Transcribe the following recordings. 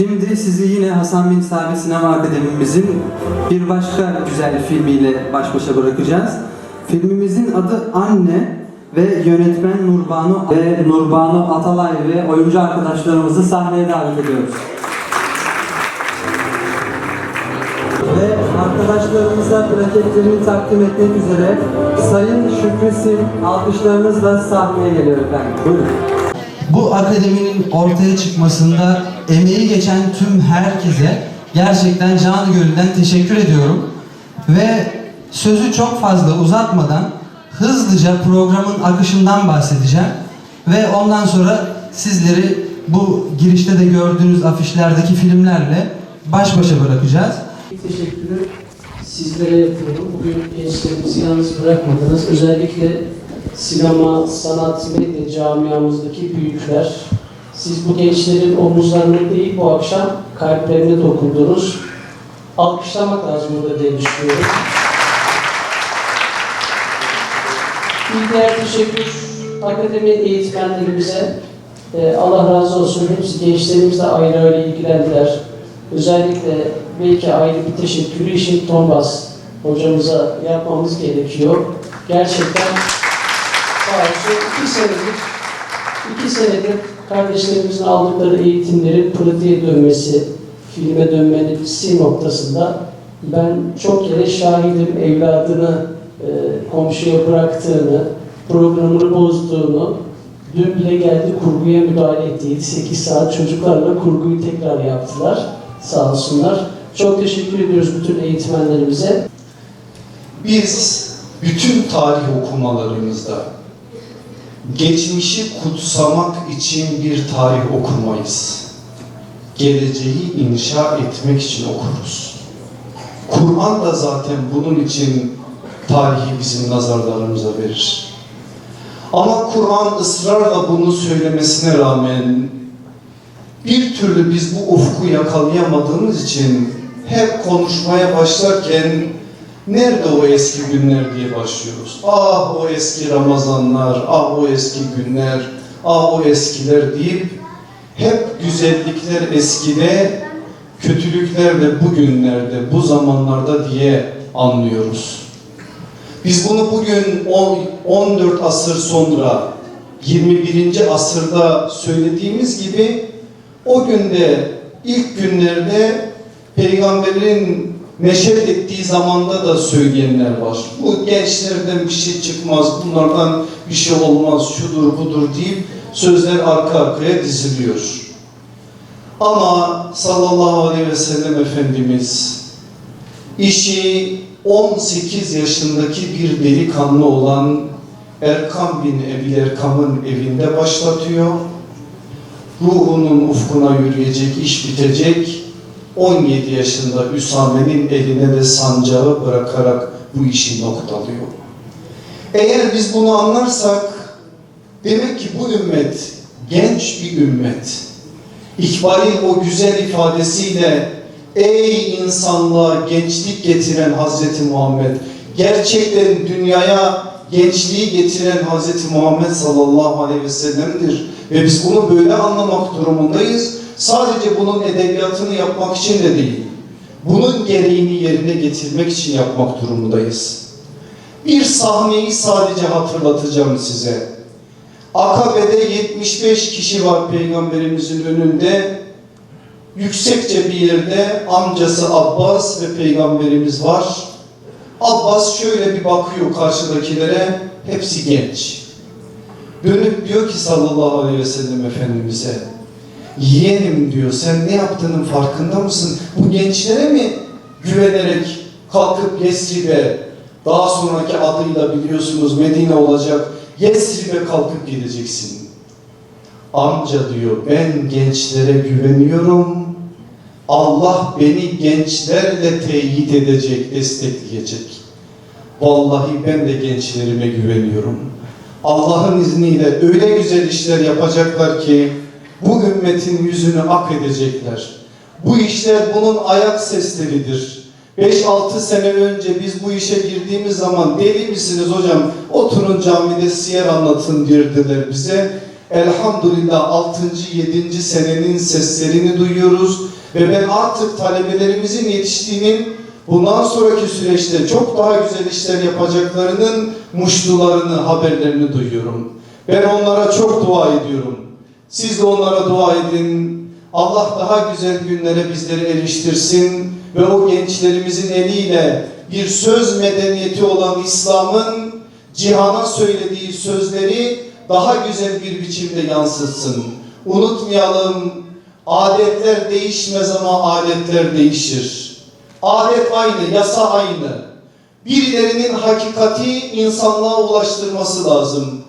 Şimdi sizi yine Hasan Bin Sabit Sinema Akademimizin bir başka güzel filmiyle baş başa bırakacağız. Filmimizin adı Anne ve yönetmen Nurbanu ve Nurbanu Atalay ve oyuncu arkadaşlarımızı sahneye davet ediyoruz. Ve arkadaşlarımıza plaketlerini takdim etmek üzere Sayın Şükrü Sim alkışlarınızla sahneye geliyor efendim. Buyurun. Bu akademinin ortaya çıkmasında emeği geçen tüm herkese gerçekten canı gönülden teşekkür ediyorum. Ve sözü çok fazla uzatmadan hızlıca programın akışından bahsedeceğim. Ve ondan sonra sizleri bu girişte de gördüğünüz afişlerdeki filmlerle baş başa bırakacağız. Teşekkürü sizlere yapıyorum. Bugün gençlerimizi yalnız bırakmadınız. Özellikle sinema, sanat, medya camiamızdaki büyükler. Siz bu gençlerin omuzlarına değil bu akşam kalplerine dokundunuz. Alkışlamak lazım burada diye düşünüyorum. Bir diğer teşekkür akademi eğitmenlerimize. Ee, Allah razı olsun. Hepsi gençlerimizle ayrı ayrı ilgilendiler. Özellikle belki ayrı bir teşekkürü işin Tombas hocamıza yapmamız gerekiyor. Gerçekten sağ olsun iki senedir, iki senedir kardeşlerimizin aldıkları eğitimlerin pratiğe dönmesi, filme dönmesi noktasında ben çok kere şahidim evladını e, komşuya bıraktığını, programını bozduğunu, dün bile geldi kurguya müdahale etti. 7-8 saat çocuklarla kurguyu tekrar yaptılar. Sağ olsunlar. Çok teşekkür ediyoruz bütün eğitmenlerimize. Biz bütün tarih okumalarımızda geçmişi kutsamak için bir tarih okumayız. Geleceği inşa etmek için okuruz. Kur'an da zaten bunun için tarihi bizim nazarlarımıza verir. Ama Kur'an ısrarla bunu söylemesine rağmen bir türlü biz bu ufku yakalayamadığımız için hep konuşmaya başlarken nerede o eski günler diye başlıyoruz. Ah o eski Ramazanlar, ah o eski günler, ah o eskiler deyip hep güzellikler eskide, kötülükler de bugünlerde, bu zamanlarda diye anlıyoruz. Biz bunu bugün on- 14 asır sonra 21. asırda söylediğimiz gibi o günde ilk günlerde peygamberin neşet ettiği zamanda da söyleyenler var. Bu gençlerden bir şey çıkmaz, bunlardan bir şey olmaz, şudur budur deyip sözler arka arkaya diziliyor. Ama sallallahu aleyhi ve sellem Efendimiz işi 18 yaşındaki bir delikanlı olan Erkam bin Ebi Erkam'ın evinde başlatıyor. Ruhunun ufkuna yürüyecek, iş bitecek. 17 yaşında Üsame'nin eline de sancağı bırakarak bu işi noktalıyor. Eğer biz bunu anlarsak demek ki bu ümmet genç bir ümmet. İkbal'in o güzel ifadesiyle ey insanlığa gençlik getiren Hazreti Muhammed gerçekten dünyaya gençliği getiren Hazreti Muhammed sallallahu aleyhi ve sellem'dir. Ve biz bunu böyle anlamak durumundayız. Sadece bunun edebiyatını yapmak için de değil. Bunun gereğini yerine getirmek için yapmak durumundayız. Bir sahneyi sadece hatırlatacağım size. Akabe'de 75 kişi var peygamberimizin önünde. Yüksekçe bir yerde amcası Abbas ve peygamberimiz var. Abbas şöyle bir bakıyor karşıdakilere, hepsi genç. Dönüp diyor ki sallallahu aleyhi ve sellem Efendimiz'e, yeğenim diyor, sen ne yaptığının farkında mısın? Bu gençlere mi güvenerek kalkıp Yesrib'e, daha sonraki adıyla biliyorsunuz Medine olacak, Yesrib'e kalkıp gideceksin. Amca diyor, ben gençlere güveniyorum, Allah beni gençlerle teyit edecek, destekleyecek. Vallahi ben de gençlerime güveniyorum. Allah'ın izniyle öyle güzel işler yapacaklar ki bu ümmetin yüzünü ak edecekler. Bu işler bunun ayak sesleridir. 5-6 sene önce biz bu işe girdiğimiz zaman deli misiniz hocam oturun camide siyer anlatın dediler bize. Elhamdülillah 6. 7. senenin seslerini duyuyoruz ve ben artık talebelerimizin yetiştiğinin bundan sonraki süreçte çok daha güzel işler yapacaklarının muştularını, haberlerini duyuyorum. Ben onlara çok dua ediyorum. Siz de onlara dua edin. Allah daha güzel günlere bizleri eriştirsin ve o gençlerimizin eliyle bir söz medeniyeti olan İslam'ın cihana söylediği sözleri daha güzel bir biçimde yansıtsın. Unutmayalım, adetler değişmez ama adetler değişir. Adet aynı, yasa aynı. Birilerinin hakikati insanlığa ulaştırması lazım.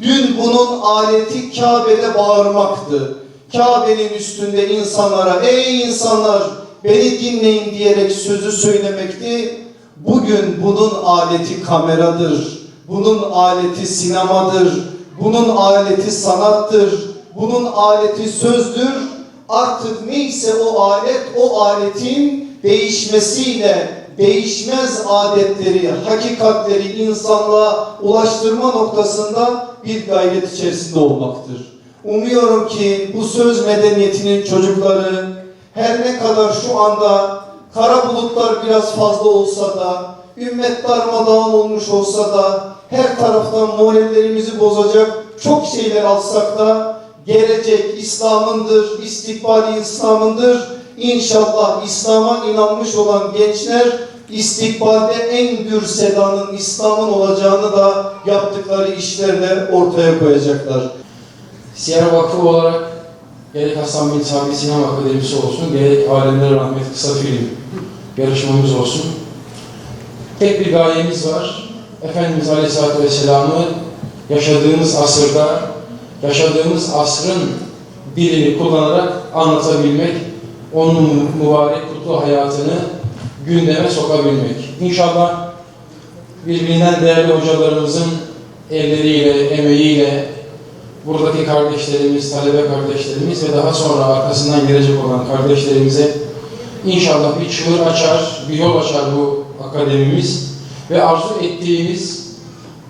Dün bunun aleti Kabe'de bağırmaktı. Kabe'nin üstünde insanlara ey insanlar beni dinleyin diyerek sözü söylemekti. Bugün bunun aleti kameradır. Bunun aleti sinemadır. Bunun aleti sanattır. Bunun aleti sözdür. Artık neyse o alet o aletin değişmesiyle değişmez adetleri, hakikatleri insanlığa ulaştırma noktasında bir gayret içerisinde olmaktır. Umuyorum ki bu söz medeniyetinin çocukları her ne kadar şu anda kara bulutlar biraz fazla olsa da, ümmet darmadağın olmuş olsa da, her taraftan morallerimizi bozacak çok şeyler alsak da, gelecek İslam'ındır, istikbali İslam'ındır. İnşallah İslam'a inanmış olan gençler istikbalde en gür sedanın İslam'ın olacağını da yaptıkları işlerle ortaya koyacaklar. Siyar Vakfı olarak gerek Hasan bin Sami Sinema Akademisi olsun, gerek Alemlere Rahmet Kısa Film yarışmamız olsun. Tek bir gayemiz var. Efendimiz Aleyhisselatü Vesselam'ı yaşadığımız asırda, yaşadığımız asrın dilini kullanarak anlatabilmek, onun mübarek kutlu hayatını gündeme sokabilmek. İnşallah birbirinden değerli hocalarımızın elleriyle, emeğiyle, buradaki kardeşlerimiz, talebe kardeşlerimiz ve daha sonra arkasından gelecek olan kardeşlerimize inşallah bir çığır açar, bir yol açar bu akademimiz ve arzu ettiğimiz,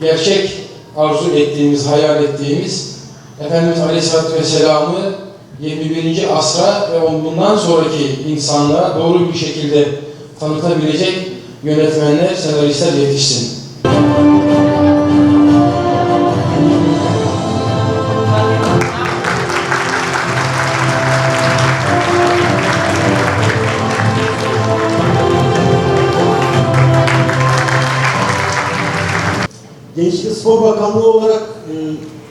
gerçek arzu ettiğimiz, hayal ettiğimiz Efendimiz Aleyhisselatü Vesselam'ı 21. asra ve bundan sonraki insanlığa doğru bir şekilde tanıtabilecek yönetmenler, senaristler yetişsin. Gençlik Spor Bakanlığı olarak e,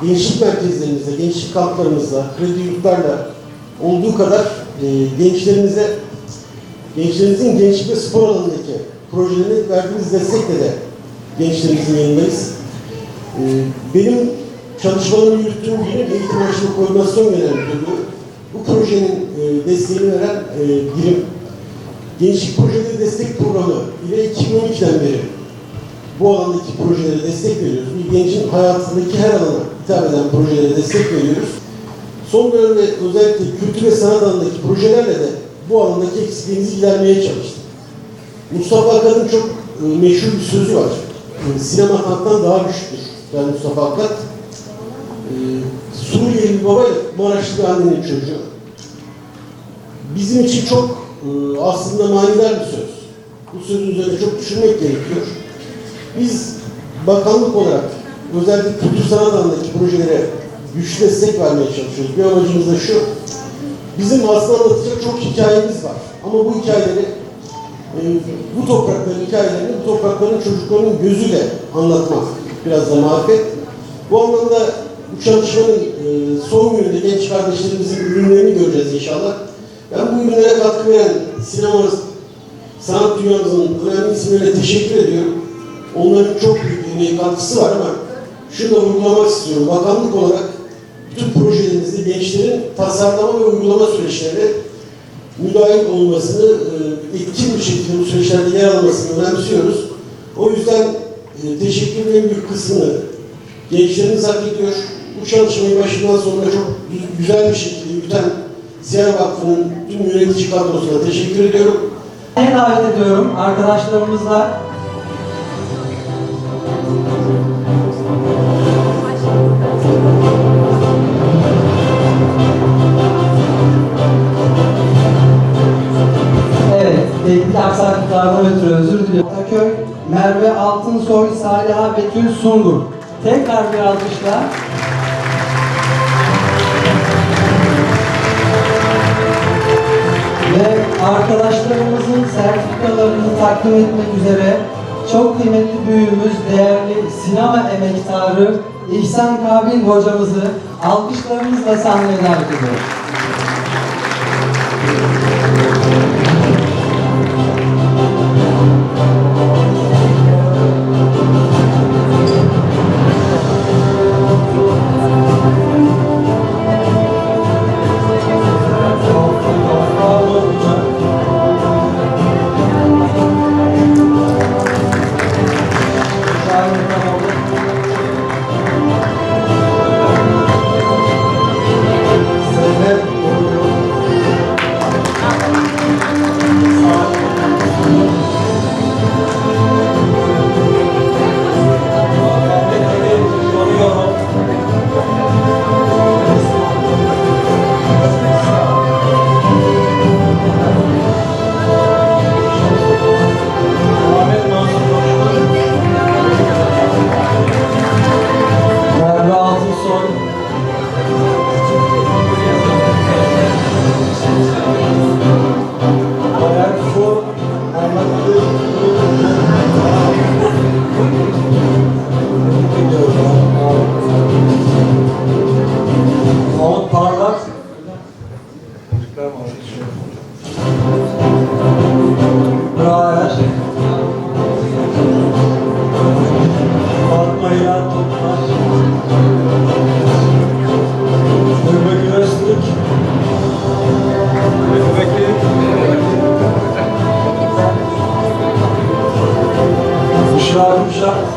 gençlik merkezlerimizde, gençlik kamplarımızda, kredi yurtlarla olduğu kadar e, gençlerimize, gençlerimizin gençlik ve spor alanındaki projelerine verdiğimiz destekle de gençlerimizin yanındayız. E, benim çalışmalarımı yürüttüğüm birim Eğitim Aşırı Koordinasyon Genel Müdürlüğü. Bu projenin e, desteğini veren e, birim. Gençlik Projeleri Destek Programı ile 2012'den beri bu alandaki projelere destek veriyoruz. Bir gencin hayatındaki her alana hitap eden projelere destek veriyoruz. Son dönemde özellikle kültür ve sanat alanındaki projelerle de bu alandaki eksikliğimizi gidermeye çalıştık. Mustafa Akad'ın çok e, meşhur bir sözü var. E, Sinema halktan daha güçlüdür. Yani Mustafa Akad. E, Suriyeli bir baba, Maraşlı bir annenin çocuğu. Bizim için çok aslında manidar bir söz. Bu sözün üzerine çok düşünmek gerekiyor. Biz bakanlık olarak özellikle kültür sanat alanındaki projelere güçlü destek vermeye çalışıyoruz. Bir amacımız da şu, bizim aslında anlatacak çok hikayemiz var. Ama bu hikayeleri, e, bu toprakların hikayelerini bu toprakların çocuklarının gözüyle anlatmak biraz da marifet. Bu anlamda bu çalışmanın e, son gününde genç kardeşlerimizin ürünlerini göreceğiz inşallah. Ben bu ürünlere katkı veren sinema sanat dünyamızın önemli isimlerine teşekkür ediyorum. Onların çok büyük emeği katkısı var ama şunu da vurgulamak istiyorum. Bakanlık olarak bütün projelerimizde gençlerin tasarlama ve uygulama süreçlerine müdahil olmasını, e, etkin bir şekilde bu süreçlerde yer almasını önemsiyoruz. O yüzden e, teşekkürün en büyük kısmını gençlerimiz hak ediyor. Bu çalışmayı başından sonuna çok gü- güzel bir şekilde yürüten Siyah Vakfı'nın tüm yönetici kadrosuna teşekkür ediyorum. Ne davet ediyorum arkadaşlarımızla teknik aksaklıklardan ötürü özür diliyorum. Ataköy, Merve Altınsoy, Saliha Betül Sungur. Tekrar bir alkışla. Ve arkadaşlarımızın sertifikalarını takdim etmek üzere çok kıymetli büyüğümüz, değerli sinema emektarı İhsan Kabil hocamızı alkışlarımızla sahneye davet ediyoruz. Büşra. Merhaba.